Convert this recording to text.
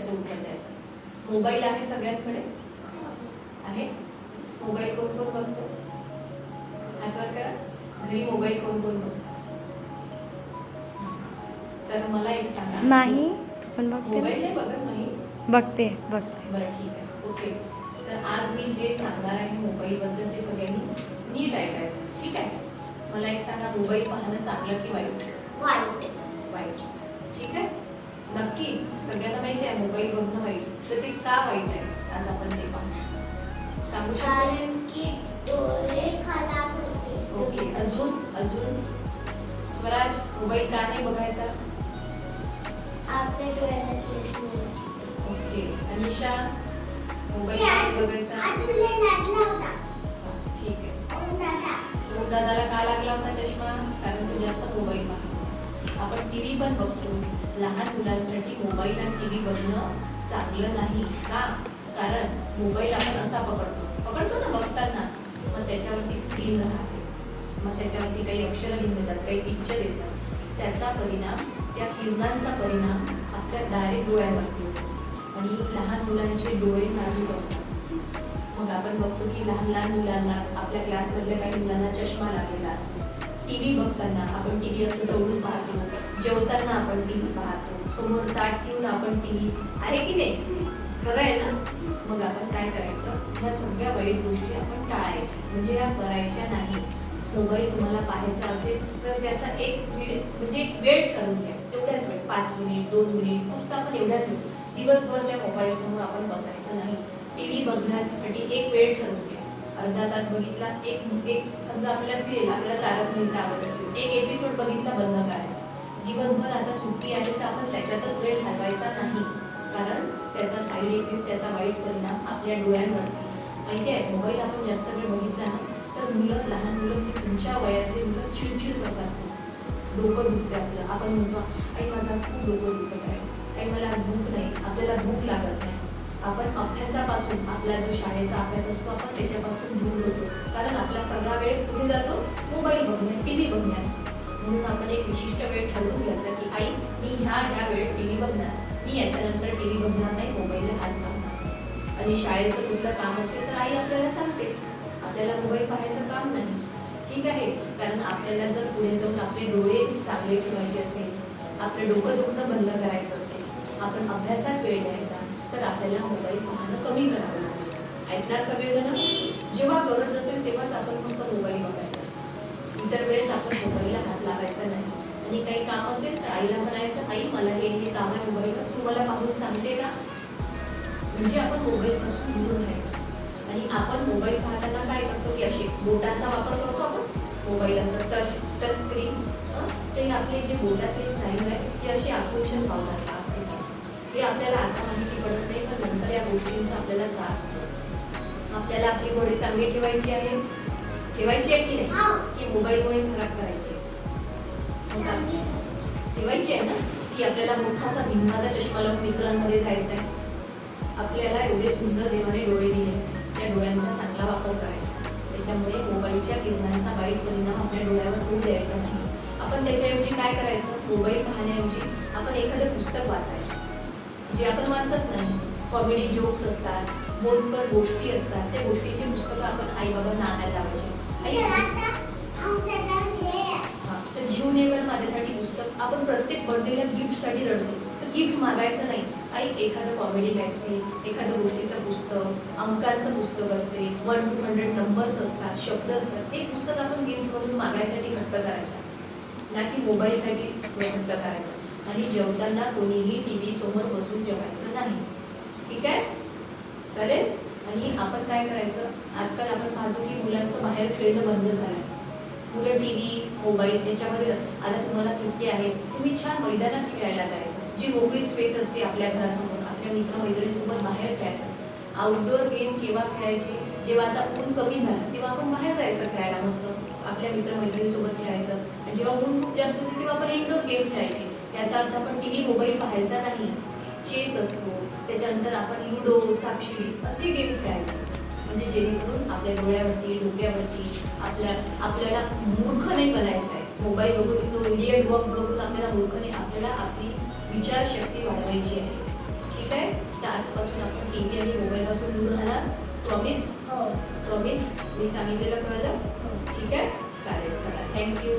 त्याचं उत्तर द्यायचं. मोबाईल आहे सगळ्यांकडे. आहे. मोबाईल कोण कोण बघतो हातवर करा. घरी मोबाईल कोण कोण बघतो तर मला एक सांगा. नाही पण बघते. मोबाईल ना? नाही बघत नाही? बघते बघते. बरं ठीक आहे. ओके. तर आज मी जे सांगणार आहे मोबाईलबद्दल ते सगळ्यांनी नीट ऐकायचं. ठीक आहे? मला एक सांगा मोबाईल पाहणं चांगलं की वाईट? वाईट. वाईट. नक्की सगळ्यांना माहिती आहे मोबाईल बघणं वाईट. तर ते का वाईट आहे? आज आपण ते पाहू. सांगू शकतो? कारण की डोळे खराब होते. ओके अजून अजून. स्वराज मोबाईल का नाही बघायचा? आपल्या डोळ्याला. ओके अनिशा मोबाईल बघायचा आपण टी व्ही पण बघतो. लहान मुलांसाठी मोबाईल आणि टी व्ही बघणं चांगलं नाही का? कारण मोबाईल आपण असा पकडतो. पकडतो ना बघताना. मग त्याच्यावरती स्क्रीन राहते. मग त्याच्यावरती काही अक्षरं लिहून येतात काही पिक्चर येतात. त्याचा परिणाम त्या किरणांचा परिणाम आपल्या डायरेक्ट डोळ्यावरती होतो. आणि लहान मुलांचे डोळे नाजूक असतात. मग आपण बघतो की लहान लहान मुलांना आपल्या क्लासमधल्या काही मुलांना चष्मा लागलेला असतो. टी व्ही बघताना आपण टी व्ही असं जवळून पाहतो जेवताना आपण टी व्ही पाहतो समोर ताट ठेवून आपण टी व्ही आहे की नाही? खरं आहे ना? मग आपण काय करायचं? ह्या सगळ्या वाईट गोष्टी आपण टाळायच्या. म्हणजे ह्या करायच्या नाही. मोबाईल तुम्हाला पाहायचा असेल तर त्याचा एक वेळ म्हणजे एक वेळ ठरवून घ्या. तेवढ्याच वेळ पाच मिनिट दोन मिनिट फक्त आपण एवढ्याच वेळ. दिवसभर त्या मोबाईलसमोर आपण बसायचं नाही. टी व्ही बघण्यासाठी एक वेळ ठरवून घ्या. अर्धा तास बघितला एक एक समजा आपल्याला सिरियल आपल्याला तारक मेहता आवडत असेल एक एपिसोड बघितला बंद करायचा. दिवसभर आता सुट्टी आहे तर आपण त्याच्यातच वेळ घालवायचा नाही. कारण त्याचा साईड इफेक्ट त्याचा वाईट परिणाम आपल्या डोळ्यांवरती माहिती आहे मोबाईल आपण जास्त वेळ बघितला ना तर मुलं लहान मुलं की तुमच्या वयातले मुलं चिडचिड करतात. डोकं दुखते आपलं. आपण म्हणतो आई माझं आज खूप डोकं दुखत आहे. आई मला आज भूक नाही. आपल्याला भूक लागत नाही. आपण अभ्यासापासून आपला जो शाळेचा अभ्यास असतो आपण त्याच्यापासून दूर होतो. कारण आपला सगळा वेळ कुठे जातो? मोबाईल बघण्यात टी व्ही बघण्यात. म्हणून आपण एक विशिष्ट वेळ ठरवून घ्यायचा की आई मी ह्या ह्या वेळेत टी व्ही बघणार. मी याच्यानंतर टी व्ही बघणार नाही मोबाईलला हात लावणार आणि शाळेचं कुठलं काम असेल तर आई आपल्याला सांगतेच. आपल्याला मोबाईल पाहायचं काम नाही. ठीक आहे? कारण आपल्याला जर पुढे जाऊन आपले डोळे चांगले ठेवायचे असेल आपलं डोकं दुखणं बंद करायचं असेल आपण अभ्यासात वेळ द्यायचा तर आपल्याला मोबाईल पाहणं कमी करावं लागेल. ऐकणार सगळेजण जेव्हा गरज असेल तेव्हाच आपण फक्त मोबाईल बघायचा. इतर वेळेस आपण मोबाईलला हात लावायचा नाही. आणि काही काम असेल तर आईला म्हणायचं आई मला हे हे काम आहे मोबाईलवर तू मला पाहून सांगते का? म्हणजे आपण मोबाईलपासून दूर राहायचं. आणि आपण मोबाईल पाहताना काय करतो की असे बोटांचा वापर करतो आपण. मोबाईल असं टच टच स्क्रीन ते आपले जे बोटातले स्नायू आहेत ते असे आकुंचन पावतात हे आपल्याला आता माहिती पडत नाही पण नंतर या गोष्टींचा आपल्याला त्रास होतो. आपल्याला आपली बॉडी चांगली ठेवायची आहे. ठेवायची आहे की नाही. की मोबाईलमुळे खराब करायची ठेवायची आहे ना? की आपल्याला मोठासा भिंगाचा चष्मा लावून मित्रांमध्ये जायचा आहे आपल्याला एवढे सुंदर देवाने डोळे दिले. त्या डोळ्यांचा चांगला वापर करायचा. त्याच्यामुळे मोबाईलच्या किरणांचा वाईट परिणाम आपल्या डोळ्यावर होऊ द्यायचा नाही. आपण त्याच्याऐवजी काय करायचं? मोबाईल पाहण्याऐवजी आपण एखादं पुस्तक वाचायचं. जे आपण वाचत नाही कॉमेडी जोक्स असतात बोलपर गोष्टी असतात त्या गोष्टींची पुस्तकं आपण आईबाबांना आणायला लावायची. आई आता आणायला लावायचे तर घेऊन ये माझ्यासाठी पुस्तक. आपण प्रत्येक बर्थडेला गिफ्टसाठी रडतो. तर गिफ्ट मागायचं नाही. आई एखादं कॉमेडी मॅगझिन एखादं गोष्टीचं पुस्तक अंकांचं पुस्तक असते वन टू हंड्रेड नंबर्स असतात शब्द असतात ते पुस्तक आपण गिफ्ट म्हणून मागायसाठी घट्ट करायचं. ना की मोबाईलसाठी घट्ट करायचं. आणि जेवताना कोणीही टी व्ही समोर बसून जेवायचं नाही. ठीक आहे? चालेल? आणि आपण काय करायचं? आजकाल आपण पाहतो की मुलांचं बाहेर खेळणं बंद झालं आहे मुलं टी व्ही मोबाईल याच्यामध्ये आता तुम्हाला सुट्टी आहे. तुम्ही छान मैदानात खेळायला जायचं. जी मोकळी स्पेस असते आपल्या घरासमोर आपल्या मित्रमैत्रिणींसोबत बाहेर खेळायचं. आउटडोअर गेम केव्हा खेळायचे? जेव्हा आता ऊन कमी झालं तेव्हा आपण बाहेर जायचं खेळायला मस्त. आपल्या मित्रमैत्रिणीसोबत खेळायचं. आणि जेव्हा ऊन खूप जास्त असेल तेव्हा आपण इनडोअर गेम खेळायचे. याचा अर्थ आपण टी व्ही मोबाईल पाहायचा नाही. चेस असतो. त्याच्यानंतर आपण लुडो सापशिडी असे गेम खेळायचे. म्हणजे जेणेकरून आपल्या डोळ्यावरती डोक्यावरती आपल्या आपल्याला मूर्ख नाही बनायचं आहे. मोबाईल बघून तो इडियट बॉक्स बघून आपल्याला मूर्ख नाही आपल्याला आपली विचारशक्ती वाढवायची आहे. ठीक आहे? टी व्ही आणि मोबाईलपासून दूर राहणार. प्रॉमिस हो. प्रॉमिस मी सांगितलेलं कळलं? हो. ठीक आहे? चालेल चला. थँक्यू